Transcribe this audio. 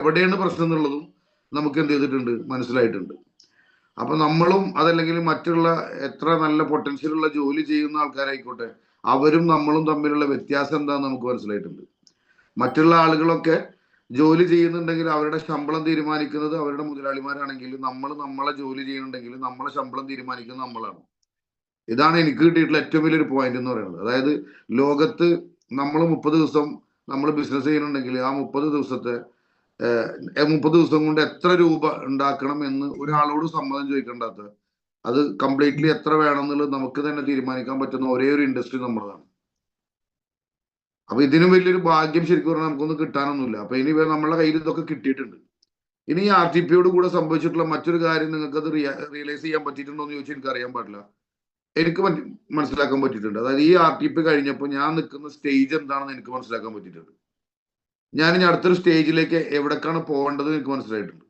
എവിടെയാണ് പ്രശ്നം എന്നുള്ളതും നമുക്ക് എന്ത് ചെയ്തിട്ടുണ്ട് മനസ്സിലായിട്ടുണ്ട്. അപ്പൊ നമ്മളും അതല്ലെങ്കിൽ മറ്റുള്ള എത്ര നല്ല പൊട്ടൻഷ്യൽ ഉള്ള ജോലി ചെയ്യുന്ന ആൾക്കാരായിക്കോട്ടെ അവരും നമ്മളും തമ്മിലുള്ള വ്യത്യാസം എന്താന്ന് നമുക്ക് മനസ്സിലായിട്ടുണ്ട്. മറ്റുള്ള ആളുകളൊക്കെ ജോലി ചെയ്യുന്നുണ്ടെങ്കിൽ അവരുടെ ശമ്പളം തീരുമാനിക്കുന്നത് അവരുടെ മുതലാളിമാരാണെങ്കിൽ നമ്മൾ നമ്മളെ ജോലി ചെയ്യുന്നുണ്ടെങ്കിൽ നമ്മളെ ശമ്പളം തീരുമാനിക്കുന്നത് നമ്മളാണ്. ഇതാണ് എനിക്ക് കിട്ടിയിട്ടുള്ള ഏറ്റവും വലിയൊരു പോയിന്റ് എന്ന് പറയുന്നത്. അതായത് ലോകത്ത് നമ്മൾ മുപ്പത് ദിവസം നമ്മൾ ബിസിനസ് ചെയ്യുന്നുണ്ടെങ്കിൽ ആ മുപ്പത് ദിവസത്തെ മുപ്പത് ദിവസം കൊണ്ട് എത്ര രൂപ ഉണ്ടാക്കണം എന്ന് ഒരാളോട് സമ്മതം ചോദിക്കേണ്ടാത്ത. അത് കംപ്ലീറ്റ്ലി എത്ര വേണം എന്നുള്ളത് നമുക്ക് തന്നെ തീരുമാനിക്കാൻ പറ്റുന്ന ഒരേ ഒരു ഇൻഡസ്ട്രി നമ്മളതാണ്. അപ്പൊ ഇതിനും വലിയൊരു ഭാഗ്യം ശരിക്കും പറഞ്ഞാൽ നമുക്കൊന്നും കിട്ടാനൊന്നുമില്ല. അപ്പൊ ഇനി നമ്മളെ കയ്യിൽ ഇതൊക്കെ കിട്ടിയിട്ടുണ്ട്. ഇനി ആർ ടി പിയോട് കൂടെ സംഭവിച്ചിട്ടുള്ള മറ്റൊരു കാര്യം നിങ്ങൾക്ക് അത് റിയലൈസ് ചെയ്യാൻ പറ്റിയിട്ടുണ്ടോ എന്ന് ചോദിച്ചാൽ എനിക്ക് അറിയാൻ പാടില്ല. എനിക്ക് മനസ്സിലാക്കാൻ പറ്റിയിട്ടുണ്ട്. അതായത് ഈ ആർ ടി പി കഴിഞ്ഞപ്പോൾ ഞാൻ നിൽക്കുന്ന സ്റ്റേജ് എന്താണെന്ന് എനിക്ക് മനസ്സിലാക്കാൻ പറ്റിയിട്ടുണ്ട്. ഞാൻ ഇനി അടുത്തൊരു സ്റ്റേജിലേക്ക് എവിടേക്കാണ് പോകേണ്ടത് എനിക്ക് മനസ്സിലായിട്ടുണ്ട്.